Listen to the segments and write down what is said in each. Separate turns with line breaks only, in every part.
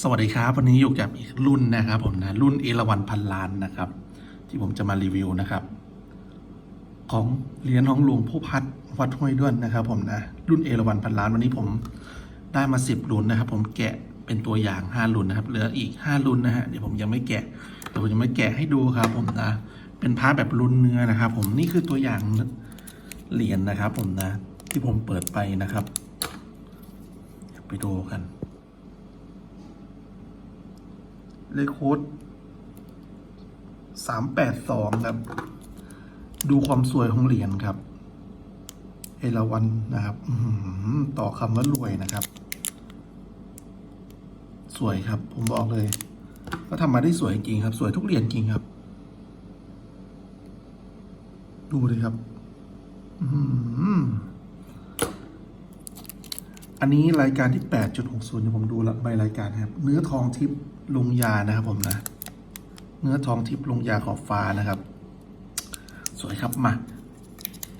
สวัสดีครับ วันนี้อยู่กับอีกรุ่นนะครับผมนะ รุ่นเอราวันพันล้านนะครับ ที่ผมจะมารีวิวนะครับ ของเหรียญของหลวงพ่อพัดวัดห้วยด้วนนะครับ ผมนะ รุ่นเอราวันพันล้าน วันนี้ผมได้มาสิบรุ่นนะครับ ผมแกะเป็นตัวอย่างห้ารุ่นนะครับ เหลืออีกห้ารุ่นนะฮะเดี๋ยวผมยังไม่แกะเดี๋ยวผมจะไม่แกะให้ดูครับ ผมนะ เป็นพาร์ทแบบรุ่นเนื้อนะครับ ผมนี่คือตัวอย่างเหรียญนะครับ ผมนะ ที่ผมเปิดไปนะครับ ไปดูกัน เลขโค้ดสามแปดสองครับ ดูความสวยของเหรียญครับ เอราวันนะครับต่อคำว่ารวยนะครับ สวยครับ ผมบอกเลยก็ทำมาได้สวยจริงครับ สวยทุกเหรียญจริงครับ ดูเลยครับ อื้อหื อันนี้รายการที่ 8.60เดี๋ยผมดูละใบรายการครับ เนื้อทองทิพย์ลงยานะครับผมนะ เนื้อทองทิพย์ลงยาขอบฟ้านะครับ สวยครับมา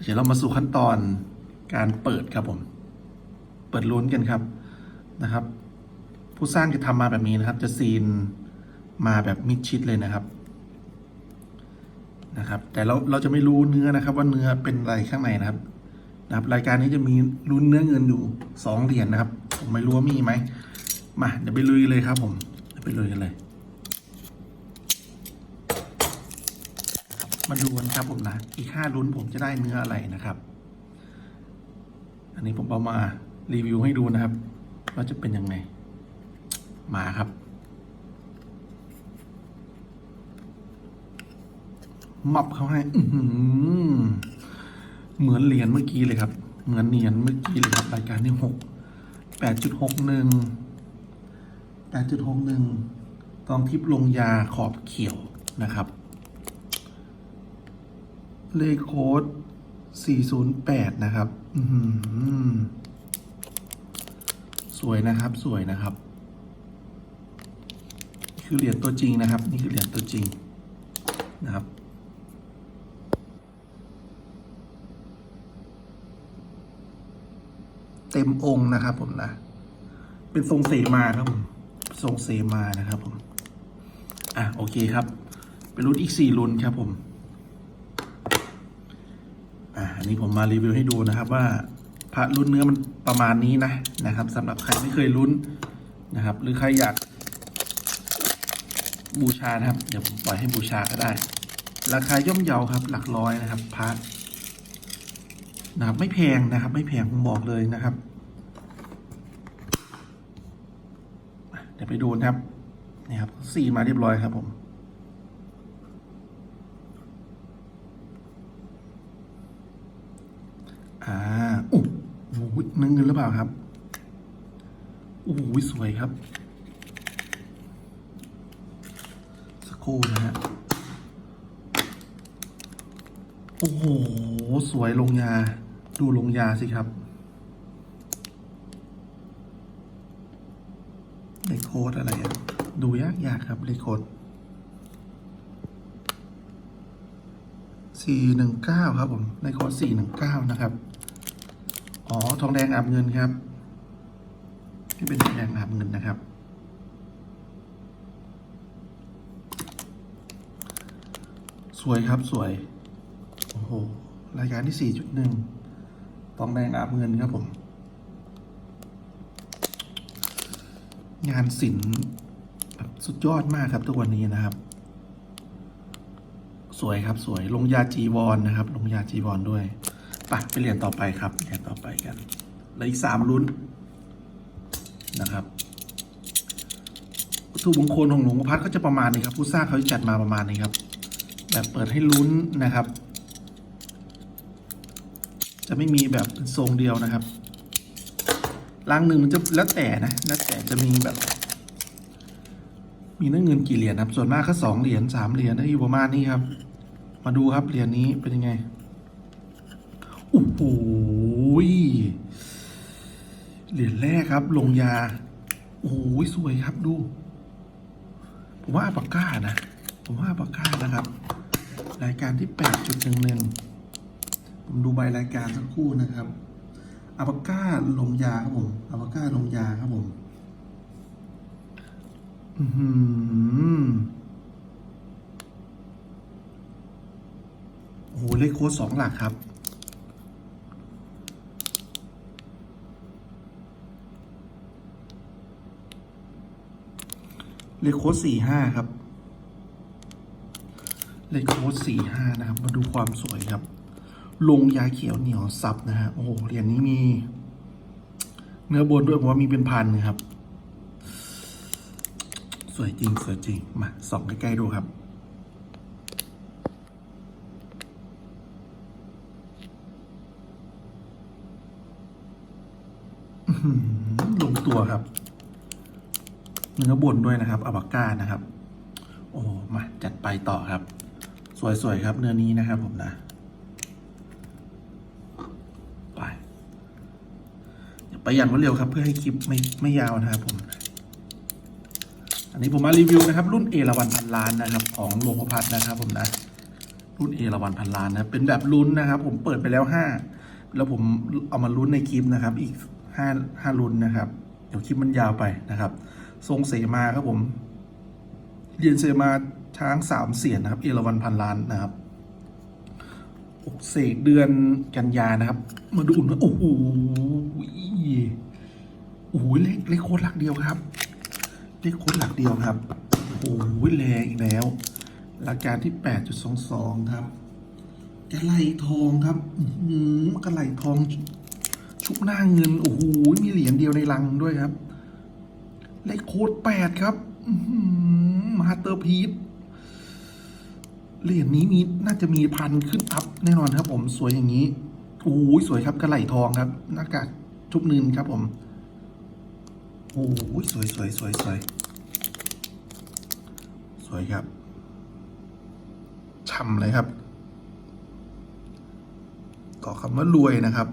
เดี๋ยวเรามาสู่ขั้นตอนการเปิดครับผม เปิดลุ้นกันครับนะครับ ผู้สร้างจะทำมาแบบนี้นะครับ จะซีนมาแบบมิดชิดเลยนะครับนะครับ แต่เราเราจะไม่รู้เนื้อนะครับ ว่าเนื้อเป็นอะไรข้างในนะครับ นะครับรายการนี้จะมีลุ้นเนื้อเงินอยู่สองเหรียญนะครับ ผมไม่รู้ว่ามีไหมมาเดี๋ยวไปลุยเลยครับ ผมเดี๋ยวไปลุยกันเลย มาดูกันครับผมนะอีกห้าลุ้นผมจะได้เนื้ออะไรนะครับ อันนี้ผมเอามารีวิวให้ดูนะครับว่าจะเป็นยังไง มาครับ มับเขาให้ อื เหมือนเหรียญเมื่อกี้เลยครับ เหมือนเหรียญเมื่อกี้เลยครับ รายการที่หกแปดจุดหกหนึ่งแปดจุดหกหนึ่งตองทิพย์ลงยาขอบเขียวนะครับ เลขโค้ด408นะครับ อือหือสวยนะครับ สวยนะครับ คือเหรียญตัวจริงนะครับ นี่คือเหรียญตัวจริงนะครับ เต็มองค์นะครับ ผมนะ เป็นทรงเสมาครับผมทรงเสมานะครับผม อะโอเคครับ เป็นรุ่นอีกสี่รุ่นครับผม อ่าอันนี้ผมมารีวิวให้ดูนะครับ ว่าพระรุ่นเนื้อมันประมาณนี้นะนะครับสำหรับใครไม่เคยลุ้นนะครับ หรือใครอยากบูชานะครับ เดี๋ยวผมปล่อยให้บูชาก็ได้ ราคาย่อมเยาครับ หลักร้อยนะครับพระ นะครับ ไม่แพงนะครับ ไม่แพงผมบอกเลยนะครับเดี๋ยวไปดูนะครับนี่ครับซีนมาเรียบร้อยครับผมอ่าโอ้โหเนื้อเงินหรือเปล่าครับโอ้โหสวยครับสักครู่นะฮะโอ้โห สวยลงยา ดูลงยาสิครับเลขโค้ดอะไรอะดูยากยากครับเลขโค้ดสี่หนึ่งเก้าครับผมเลขโค้ดสี่หนึ่งเก้านะครับ อ๋อ ทองแดงอาบเงินครับ ที่เป็นทองแดงอาบเงินนะครับ สวยครับสวย โอ้โห รายการที่สี่จุดหนึ่ง องแดงอาบเงินครับผม งานศิลป์สุดยอดมากครับทุกวันนี้นะครับ สวยครับสวยลงยาจีวรนนะครับ ลงยาจีวรด้วยไปไปเรียนต่อไปครับเรียนต่อไปกันเหลืออีกสามลุ้นนะครับวัตถุมงคลของหลวงพ่อพัดก็จะประมาณนี้ครับ ผู้สร้างเขาจัดมาประมาณนี้ครับ แบบเปิดให้ลุ้นนะครับ จะไม่มีแบบทรงเดียวนะครับรังหนึ่งมันจะแล้วแต่นะแล้วแต่จะมีแบบ มีเนื้อเงินกี่เหรียญครับ ส่วนมากก็สองเหรียญสามเหรียญนะอยู่ประมาณนี้ครับ มาดูครับเหรียญนี้เป็นยังไงโอ้โหเหรียญแรกครับ ลงยาโอ้โหสวยครับดู ผมว่าอัปปาก้านะ ผมว่าอัปปาก้านะครับ รายการที่แปดจุดหนึ่งหนึ่ง ดูใบรายการสักคู่นะครับอัปปาก้าลงยาครับผมอัปปาก้าลงยาครับผมอื้อหือโอ้โหเลขโค้ดสองหลักครับเลขโค้ดสี่ห้าครับ เลขโค้ดสี่ห้านะครับ มาดูความสวยครับ ลงยาเขียวเหนียวซับนะฮะ โอ้โหเหรียญนี้มี เนื้อบนด้วยผมว่ามีเป็นพันนะครับ สวยจริง สวยจริง มาส่องใกล้ ๆ ดูครับ ลงตัวครับ เนื้อบนด้วยนะครับอาบาก้านะครับ โอ้มาจัดไปต่อครับ สวย ๆ ครับ เนื้อนี้นะครับผมนะ ไป อย่าไปอย่างรวดเร็วครับ เพื่อให้คลิปไม่ไม่ยาวนะครับผมอันนี้ผมมารีวิวนะครับ รุ่นเอราวันพันล้านนะครับ ของหลวงพ่อพัดนะครับ ผมนะ รุ่นเอราวันพันล้านนะเป็นแบบลุ้นนะครับ ผมเปิดไปแล้วห้าแล้วผมเอามาลุ้นในคลิปนะครับ อีกห้าห้าลุ้นนะครับ เดี๋ยวคลิปมันยาวไปนะครับ ทรงเสมาครับผมเรียนเสมาช้างสามเสียนนะครับ เอราวันพันล้านนะครับอกเสกเดือนกันยานะครับ มาดูนะโอ้โห โอ้โหเลขเลขโคตรหลักเดียวครับ เลขโค้ดหลักเดียวครับ โอ้โหแรงอีกแล้ว หลักการที่8.22ครับกระไหลทองครับหือกระไหลทอง ชุบหน้าเงิน โอ้โห มีเหรียญเดียวในลังด้วยครับ เลขโค้ดครับมาสเตอร์พีซเหรียญนี้มีน่าจะมีพันขึ้นอัพแน่นอนครับผม สวยอย่างนี้ โอ้โห สวยครับกระไหลทองครับหน้ากาก ชุบเนินครับผม โอ้ยสวยสวยสวยสวยสวยครับช่ำเลยครับ ต่อคำว่ารวยนะครับ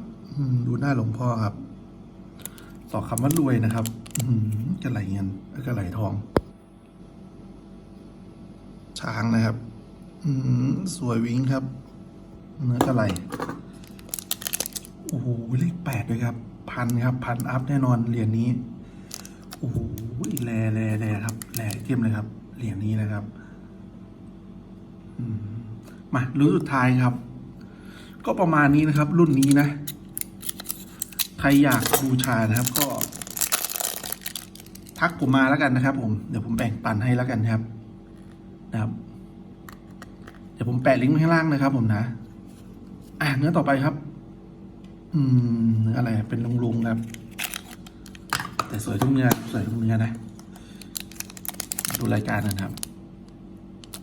ดูหน้าหลวงพ่อครับ ต่อคำว่ารวยนะครับอืมกระไหลเงินกระไหลทอง ช้างนะครับอืมสวยวิ้งครับ เนื้อกระไหลโอ้โหเลขแปดเลยครับ พันครับพันอัพแน่นอนเหรียญนี้โอ้โหแลแลแลครับแลเทียมเลยครับเหรียญนี้นะครับมารุ่นสุดท้ายครับ ก็ประมาณนี้นะครับ รุ่นนี้นะ ใครอยากบูชานะครับก็ ทักผมมาแล้วกันนะครับ ผมเดี๋ยวผมแบ่งปันให้แล้วกันครับ นะครับ เดี๋ยวผมแปะลิงก์ไว้ข้างล่างนะครับ ผมนะ อะเนื้อต่อไปครับ อืมเนื้ออะไรเป็นลุงๆครับ แต่สวยทุกเนื้อสวยทุกเนื้อนะ ดูรายการนะครับ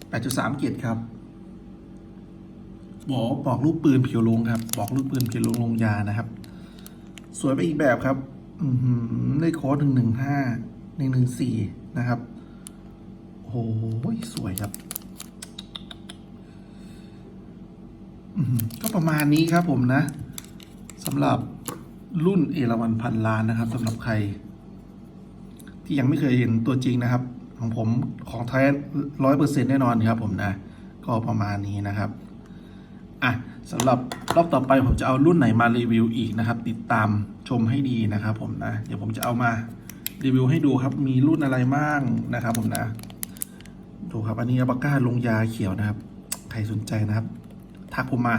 8.3เกียรติครับบอกบอกลูกปืนเพียวลงครับ บอกลูกปืนเพียวลงลงยานะครับ สวยไปอีกแบบครับ อืได้โค้ดหนึ่งหนึ่งห้าหนึ่งหนึ่งสี่นะครับโอ้โหสวยครับอืก็ประมาณนี้ครับผมนะ สำหรับรุ่นเอราวันพันล้านนะครับสำหรับใคร ที่ยังไม่เคยเห็นตัวจริงนะครับ ของผมของแท้ร้อยเปอร์เซ็นแน่นอนครับผมนะ ก็ประมาณนี้นะครับอะสำหรับรอบต่อไปผมจะเอารุ่นไหนมารีวิวอีกนะครับ ติดตามชมให้ดีนะครับ ผมนะ เดี๋ยวผมจะเอามารีวิวให้ดูครับ มีรุ่นอะไรบ้างนะครับ ผมนะ ดูครับ อันนี้อาบาก้าลงยาเขียวนะครับ ใครสนใจนะครับ ทักผมมา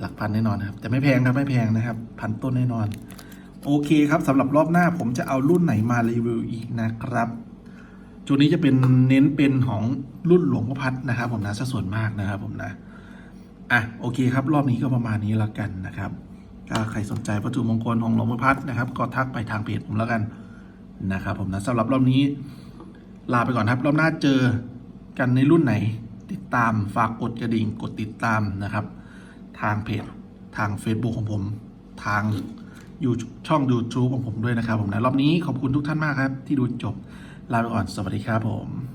หลักพันแน่นอนครับ แต่ไม่แพงครับไม่แพงนะครับ พันต้นแน่นอน โอเคครับสำหรับรอบหน้าผมจะเอารุ่นไหนมารีวิวอีกนะครับจุดนี้จะเป็นเน้นเป็นของรุ่นหลวงพ่อพัดนะครับ ผมนะสัดส่วนมากนะครับ ผมนะอะโอเคครับ รอบนี้ก็ประมาณนี้แล้วกันนะครับก็ใครสนใจวัตถุมงคลของหลวงพ่อพัดนะครับ ก็ทักไปทางเพจผมแล้วกันนะครับ ผมนะสำหรับรอบนี้ ลาไปก่อนครับ รอบหน้าเจอกันในรุ่นไหน ติดตามฝากกดกระดิ่งกดติดตามนะครับ ทางเพจ ทาง Facebook ของผม ทางยูช่อง YouTube ของผมด้วยนะครับผมนะ รอบนี้ขอบคุณทุกท่านมากครับ ที่ดูจบ ลาไปก่อน สวัสดีครับผม